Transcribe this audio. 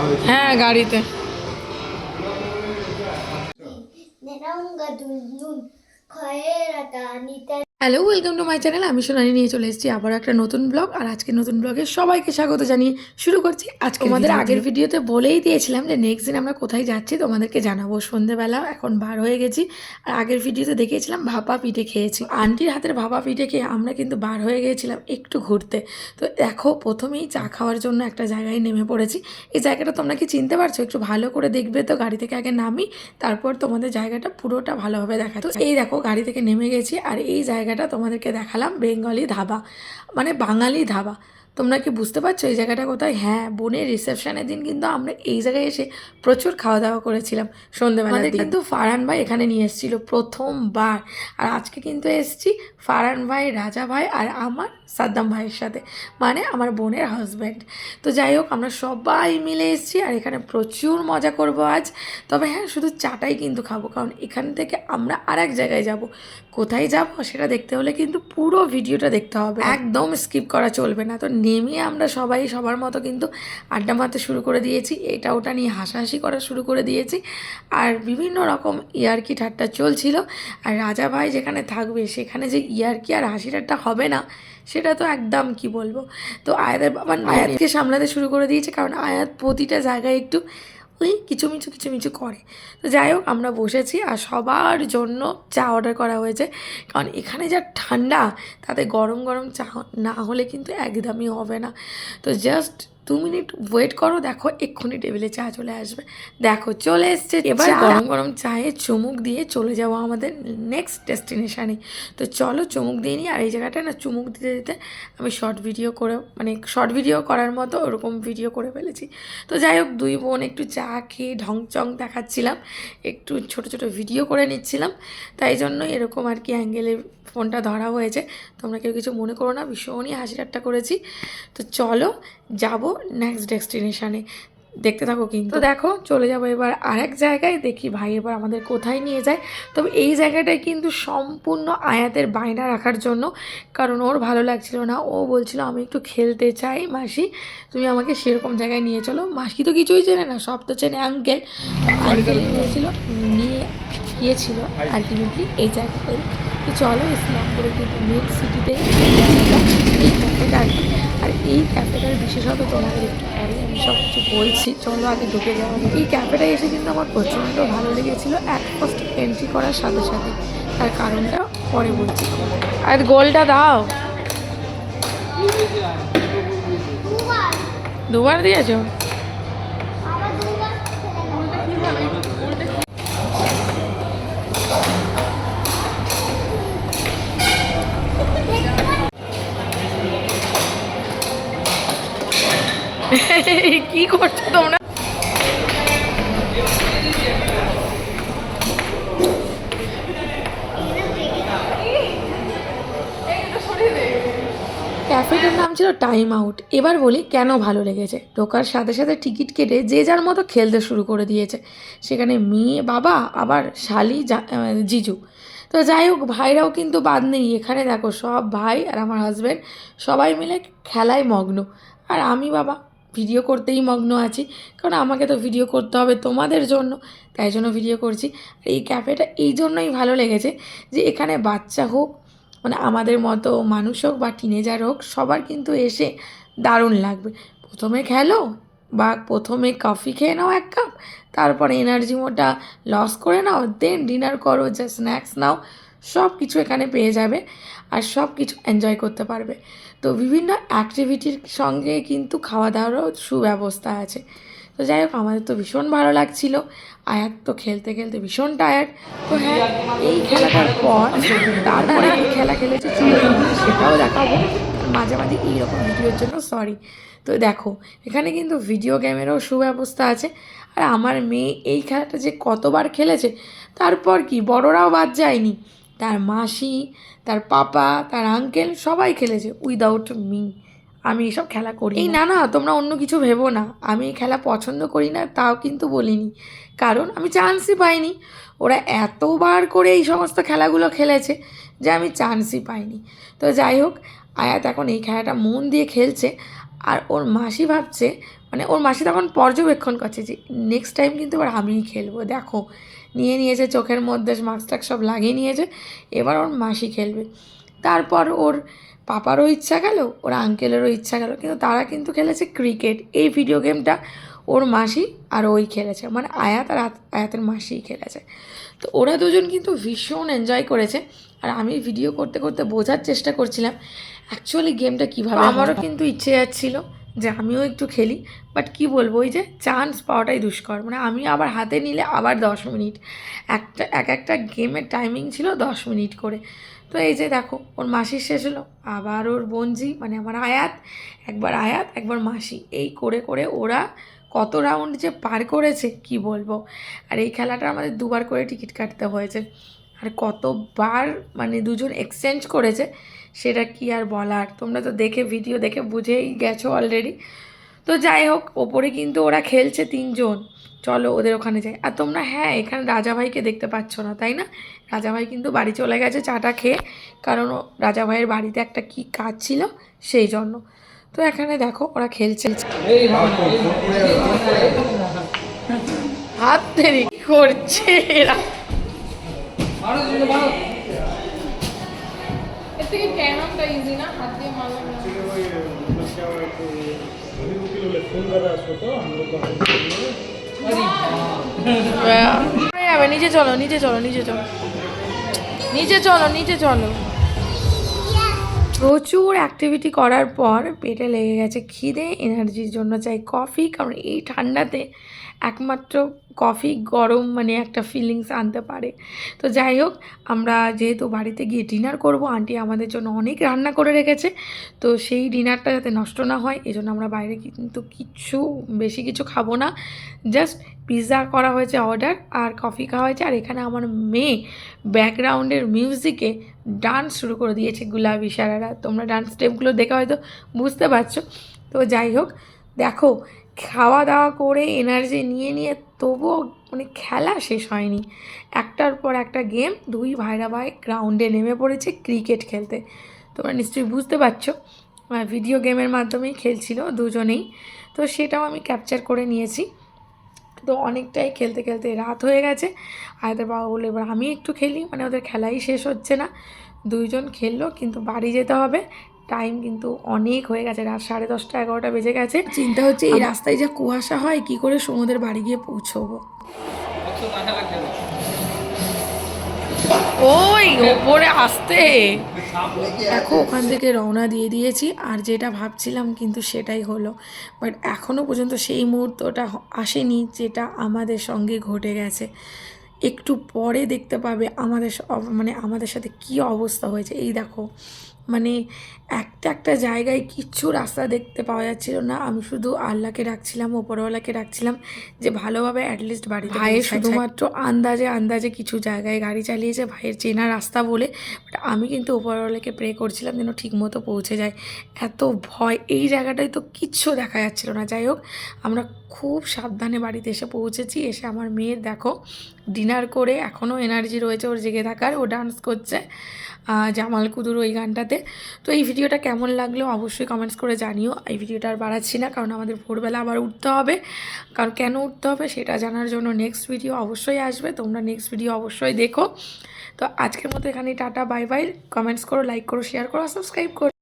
হয়েছে হ্যাঁ গাড়িতে hello welcome to my channel আমি সোনালি নিয়ে চলে এসেছি আবার একটা নতুন ব্লগ আর আজকে নতুন ব্লগে সবাইকে স্বাগত জানিয়ে শুরু করছি। আজকে আমাদের আগের ভিডিওতে বলেই দিয়েছিলাম যে নেক্সট দিন আমরা কোথায় যাচ্ছি তোমাদেরকে জানাব। সন্ধেবেলা এখন বার হয়ে গেছি আর আগের ভিডিওতে দেখিয়েছিলাম ভাপা পিঠে খেয়েছি। আন্টির হাতের ভাপা পিঠে খেয়ে আমরা কিন্তু বার হয়ে গিয়েছিলাম একটু ঘুরতে। তো দেখো প্রথমেই চা খাওয়ার জন্য একটা জায়গায় নেমে পড়েছি। এই জায়গাটা তোমরা কি চিনতে পারছ? একটু ভালো করে দেখবে তো গাড়ি থেকে আগে নামি তারপর তোমাদের জায়গাটা পুরোটা ভালোভাবে দেখা তো এই দেখো গাড়ি থেকে নেমে গেছি আর এই জায়গা জায়গাটা তোমাদেরকে দেখালাম বেঙ্গলি ধাবা মানে বাঙালি ধাবা। তোমরা কি বুঝতে পারছ এই জায়গাটা কোথায়? হ্যাঁ বোনের রিসেপশনের দিন কিন্তু আমরা এই জায়গায় এসে প্রচুর খাওয়া দাওয়া করেছিলাম সন্ধ্যেবেলা কিন্তু ফারহান ভাই এখানে নিয়ে এসেছিল প্রথমবার। আর আজকে কিন্তু এসছি ফারহান ভাই রাজা ভাই আর আমার সাদ্দাম ভাইয়ের সাথে মানে আমার বোনের হাজব্যান্ড তো যাই হোক, আমরা সবাই মিলে এসেছি আর এখানে প্রচুর মজা করব আজ। তবে হ্যাঁ শুধু চাটাই কিন্তু খাব, কারণ এখান থেকে আমরা আর এক জায়গায় যাব। কোথায় যাব সেটা দেখতে হলে কিন্তু পুরো ভিডিওটা দেখতে হবে। একদম স্কিপ করা চলবে না। তো নেমে আমরা সবাই সবার মতো কিন্তু আড্ডা মারতে শুরু করে দিয়েছি। এটা ওটা নিয়ে হাসাহাসি করা শুরু করে দিয়েছি। আর বিভিন্ন রকম ইয়ার্কি ঠাট্টা চলছিল। আর রাজা ভাই যেখানে থাকবে সেখানে যে ইয়ার্কি আর হাসি ঠাট্টা হবে না সেটা তো একদম কি বলব? তো আয়াতের বাবা আয়াতকে সামলাতে শুরু করে দিয়েছে, কারণ আয়াত প্রতিটা জায়গায় একটু ওই কিচুমিচু কিচুমিচু করে। তো যাই হোক, আমরা বসেছি আর সবার জন্য চা অর্ডার করা হয়েছে। কারণ এখানে যা ঠান্ডা, তাতে গরম গরম চা না হলে কিন্তু একদমই হবে না। তো জাস্ট দু মিনিট ওয়েট করো দেখো এক্ষুনি টেবিলে চা চলে আসবে। দেখো চলে এসছে এবার গরম গরম চায়ে চুমুক দিয়ে চলে যাব আমাদের নেক্সট ডেস্টিনেশানে তো চলো চুমুক দিয়ে নিই আর এই জায়গাটা না চুমুক দিতে দিতে আমি শর্ট ভিডিও করে মানে শর্ট ভিডিও করার মতো ওরকম ভিডিও করে ফেলেছি। তো যাই হোক দুই বোন একটু চা খেয়ে ঢং চং দেখাচ্ছিলাম একটু ছোট ছোট ভিডিও করে নিচ্ছিলাম। তাই জন্য এরকম আর কি অ্যাঙ্গেলে ফোনটা ধরা হয়েছে। তোমরা কেউ কিছু মনে করো না ভীষণই হাসি ঠাট্টা করেছি। তো চলো যাব নেক্সট ডেস্টিনেশানে দেখতে থাকো কিন্তু। দেখো, চলে যাব এবার আরেক জায়গায়, দেখি ভাই এবার আমাদের কোথায় নিয়ে যায়। তবে এই জায়গাটায় কিন্তু সম্পূর্ণ আয়াতের বায়না রাখার জন্য, কারণ ওর ভালো লাগছিল না। ও বলছিল, আমি একটু খেলতে চাই, মাসি। তুমি আমাকে সেরকম জায়গায় নিয়ে চলো। মাসি তো কিছুই চেনে না, সব তো চেনে আঙ্কেল নিয়েছিল নিয়ে গিয়েছিল আলটিমেটলি এই জায়গাটায়। তো চলো ইসলামপুরে কিন্তু মেন সিটিতে এই ক্যাফেটা আর কি। আর এই ক্যাফেটার বিশেষত তোমাদের একটু পরে আমি সব কিছু বলছি। চলো আগে ঢুকে যাওয়া। এই ক্যাফেটায় এসে কিন্তু আমার প্রচণ্ড ভালো লেগেছিলো এক ফার্স্ট এন্ট্রি করার সাথে সাথে। তার কারণটা পরে বলছি। আর গোলটা দাও। দুবার দিয়েছ? কি করছ তোমরা? ক্যাফেটার নাম ছিল টাইম আউট এবার বলি কেন ভালো লেগেছে। ঢোকার সাথে সাথে টিকিট কেটে যে যার মতো খেলতে শুরু করে দিয়েছে। সেখানে মেয়ে, বাবা, আবার শালি জিজু। তো যাই হোক, ভাইরাও কিন্তু বাদ নেই। এখানে দেখো সব ভাই আর আমার হাজব্যান্ড সবাই মিলে খেলায় মগ্ন। আর আমি, বাবা ভিডিও করতেই মগ্ন আছি। কারণ আমাকে তো ভিডিও করতে হবে তোমাদের জন্য, তাই জন্য ভিডিও করছি। আর এই ক্যাফেটা এই জন্যই ভালো লেগেছে যে এখানে বাচ্চা হোক মানে আমাদের মতো মানুষ হোক বা টিনেজার হোক, সবার কিন্তু এসে দারুণ লাগবে। প্রথমে খেলো বা প্রথমে কফি খেয়ে নাও এক কাপ তারপরে এনার্জি মোটা লস করে নাও দেন ডিনার করো যা স্ন্যাক্স নাও। সব কিছু এখানে পেয়ে যাবে আর সব কিছু এনজয় করতে পারবে। তো বিভিন্ন অ্যাক্টিভিটির সঙ্গে কিন্তু খাওয়া দাওয়ারও সুব্যবস্থা আছে। তো যাই হোক, আমাদের তো ভীষণ ভালো লাগছিল। আয়াত তো খেলতে খেলতে ভীষণ টায়ার্ড তো হ্যাঁ এই খেলাটার পর তারপরে কি খেলা খেলেছে সেটাও দেখাবো। মাঝে মাঝে এইরকম ভিডিওর জন্য সরি তো দেখো, এখানে কিন্তু ভিডিও গেমেরও সুব্যবস্থা আছে। আর আমার মেয়ে এই খেলাটা যে কতবার খেলেছে, তারপর কি? বড়রাও বাদ যায়নি। তার মাসি তার পাপা তার আঙ্কেল সবাই খেলেছে উইদাউট মি আমি এসব খেলা করি এই না। না তোমরা অন্য কিছু ভেবো না। আমি এই খেলা পছন্দ করি না তাও কিন্তু বলিনি। কারণ আমি চান্সই পাইনি। ওরা এতবার করে এই সমস্ত খেলাগুলো খেলেছে যে আমি চান্সই পাইনি। তো যাই হোক আয়াত এখন এই খেলাটা মন দিয়ে খেলছে। আর ওর মাসি ভাবছে মানে ওর মাসি তখন পর্যবেক্ষণ করছে যে নেক্সট টাইম কিন্তু এবার আমিই খেলব। দেখো নিয়ে নিয়েছে চোখের মধ্যে মাস্ক টাক সব লাগিয়ে নিয়েছে। এবার ওর মাসি খেলবে। তারপর ওর পাপারও ইচ্ছা গেল ওর আঙ্কেলেরও ইচ্ছা গেল কিন্তু তারা কিন্তু খেলেছে ক্রিকেট এই ভিডিও গেমটা ওর মাসি আর ওই খেলেছে। মানে আয়াত আর আয়াতের মাসিই খেলেছে। তো ওরা দুজন কিন্তু ভীষণ এনজয় করেছে। আর আমি ভিডিও করতে করতে বোঝার চেষ্টা করছিলাম অ্যাকচুয়ালি গেমটা কীভাবে আমারও কিন্তু ইচ্ছে যাচ্ছিল। যে আমিও একটু খেলি বাট কি বলব, ওই যে চান্স পাওয়াটাই দুষ্কর। মানে আমি আবার হাতে নিলে আবার দশ মিনিট। একটা, এক একটা গেমের টাইমিং ছিল দশ মিনিট করে। তো এই যে দেখো, ওর মাসির শেষ হলো, আবার ওর বোনজি মানে আমার আয়াত, একবার আয়াত, একবার মাসি। এই করে করে ওরা কত রাউন্ড যে পার করেছে, কি বলব? আর এই খেলাটা আমাদের দুবার করে টিকিট কাটতে হয়েছে। আর কতবার মানে দুজন এক্সচেঞ্জ করেছে, সেটা কি আর বলার? তোমরা তো দেখে ভিডিও দেখে বুঝেই গেছো অলরেডি তো যাই হোক, ওপরে কিন্তু ওরা খেলছে তিনজন। চলো ওদের ওখানে যাই। আর তোমরা হ্যাঁ এখানে রাজাভাইকে দেখতে পাচ্ছ না, তাই না? রাজাভাই কিন্তু বাড়ি চলে গেছে চাটা খেয়ে, কারণ রাজাভাইয়ের বাড়িতে একটা কি কাজ ছিল, সেই জন্য। তো এখানে দেখো, ওরা খেলছে। হাত করছে এর। থেকে ক্যাননটা ইজি না? হাত দিয়ে না নিচে চলো নিচে চলো নিচে চলো। নিচে চলো নিচে চলো। প্রচুর অ্যাক্টিভিটি করার পর পেটে লেগে গেছে খিদে এনার্জির জন্য চাই কফি কারণ এই ঠান্ডাতে একমাত্র কফি গরম মানে একটা ফিলিংস আনতে পারে। তো যাই হোক, আমরা যেহেতু বাড়িতে গিয়ে ডিনার করব আন্টি আমাদের জন্য অনেক রান্না করে রেখেছে, তো সেই ডিনারটা যাতে নষ্ট না হয়, এজন্য আমরা বাইরে কিন্তু কিচ্ছু বেশি কিছু খাব না। জাস্ট পিৎজা করা হয়েছে অর্ডার আর কফি খাওয়া হয়েছে, আর এখানে আমার মেয়ে ব্যাকগ্রাউন্ডের মিউজিকে ডান্স শুরু করে দিয়েছে গুলাবি সারারা। তোমরা ডান্স স্টেপগুলো দেখে হয়তো বুঝতে পারছ। তো যাই হোক, দেখো খাওয়া দাওয়া করে এনার্জি নিয়ে নিয়ে তবুও মানে খেলা শেষ হয়নি। একটার পর একটা গেম দুই ভাইরা ভাই গ্রাউন্ডে নেমে পড়েছে ক্রিকেট খেলতে। তোমরা নিশ্চয়ই বুঝতে পারছ ভিডিও গেমের মাধ্যমেই খেলছিল দুজনেই। তো সেটাও আমি ক্যাপচার করে নিয়েছি। তো অনেকটাই খেলতে খেলতে রাত হয়ে গেছে। আয়দের বাবা বলল এবার আমি একটু খেলি মানে ওদের খেলাই শেষ হচ্ছে না। দুইজন খেললো কিন্তু বাড়ি যেতে হবে। টাইম কিন্তু অনেক হয়ে গেছে রাত সাড়ে দশটা এগারোটা বেজে গেছে। চিন্তা হচ্ছে এই রাস্তায় যা কুয়াশা হয় কি করে সমুদ্রের বাড়ি গিয়ে পৌঁছবো? ওই, ওপরে আসতে। দেখো, ওখান থেকে রওনা দিয়ে দিয়েছি। আর যেটা ভাবছিলাম কিন্তু সেটাই হলো। বাট এখনও পর্যন্ত সেই মুহূর্তটা আসেনি যেটা আমাদের সঙ্গে ঘটে গেছে। একটু পরে দেখতে পাবে আমাদের মানে আমাদের সাথে কি অবস্থা হয়েছে। এই দেখো মানে একটা একটা জায়গায় কিচ্ছু রাস্তা দেখতে পাওয়া যাচ্ছিল না। আমি শুধু আল্লাহকে ডাকছিলাম ওপরওয়ালাকে ডাকছিলাম যে ভালোভাবে অ্যাটলিস্ট বাড়িতে ভাইয়ের শুধুমাত্র আন্দাজে আন্দাজে কিছু জায়গায় গাড়ি চালিয়েছে ভাইয়ের চেনা রাস্তা বলে। বাট আমি কিন্তু ওপরওয়ালাকে প্রে করছিলাম যেন ঠিকমতো পৌঁছে যায়। এত ভয় এই জায়গাটায় তো কিচ্ছু দেখা যাচ্ছিল না। যাই হোক আমরা খুব সাবধানে বাড়িতে এসে পৌঁছেছি। এসে আমার মেয়ের দেখো ডিনার করে এখনও এনার্জি রয়েছে ওর জেগে থাকার। ও ডান্স করছে। জামাল কুদুর ওই গানটাতে। তো এই ভিডিওটা কেমন লাগল অবশ্যই কমেন্টস করে জানিও। এই ভিডিওটা আর বাড়াচ্ছি না, কারণ আমাদের ভোরবেলা আবার উঠতে হবে। কারণ কেন উঠতে হবে সেটা জানার জন্য নেক্সট ভিডিও অবশ্যই আসবে, তোমরা নেক্সট ভিডিও অবশ্যই দেখো। তো আজকের মতো এখানেই টাটা বাই বাই কমেন্টস করো লাইক করো শেয়ার করো সাবস্ক্রাইব করো।